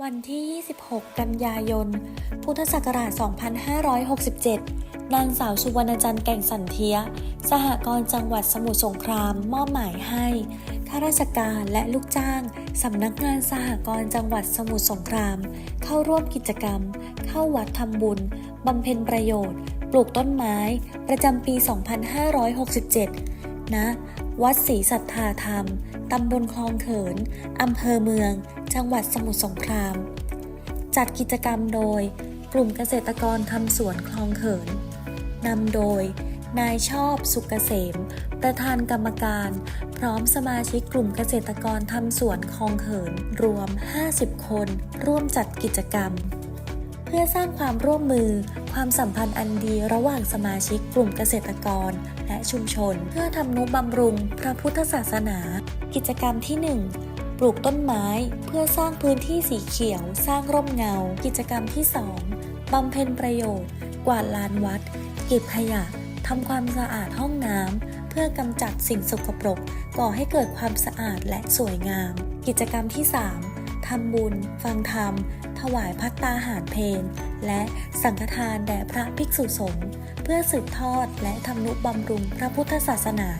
วันที่ 26 กันยายน พุทธศักราช 2567 นางสาวสุวรรณจันทร์แก่งสันเทีย สหกรณ์จังหวัดสมุทรสงคราม มอบหมายให้ ข้าราชการและลูกจ้าง สำนักงานสหกรณ์จังหวัดสมุทรสงคราม เข้าร่วมกิจกรรม เข้าวัดทำบุญ บำเพ็ญประโยชน์ ปลูกต้นไม้ ประจำปี 2567 ณวัดศรีสัทธาธรรม ตำบลคลองเขิน อำเภอเมือง จังหวัดสมุทรสงคราม จัดกิจกรรมโดยกลุ่มเกษตรกรทำสวนคลองเขิน นำโดย นายชอบสุกเกษม ประธานกรรมการ พร้อมสมาชิกกลุ่มเกษตรกรทำสวนคลองเขิน รวม 50 คน ร่วมจัดกิจกรรม พื่อสร้างความร่วมมือ ความสัมพันธ์อันดีระหว่างสมาชิกกลุ่มเกษตรกร และชุมชน เพื่อทำนุบำรุงพระพุทธศาสนา กิจกรรมที่1ปลูกต้นไม้เพื่อสร้างพื้นที่สีเขียว สร้างร่มเงา กิจกรรมที่ 2บำเพ็ญประโยชน์ กวาดลานวัด เก็บขยะทำความสะอาดห้องน้ำเพื่อกำจัดสิ่งสกปรก ก่อให้เกิดความสะอาดและสวยงาม กิจกรรมที่ 3ทำบุญ ฟังธรรม ถวายพัตตาหารเพลและสังฆทานแด่พระภิกษุสงฆ์เพื่อสืบทอดและทำนุบำรุงพระพุทธศาสนา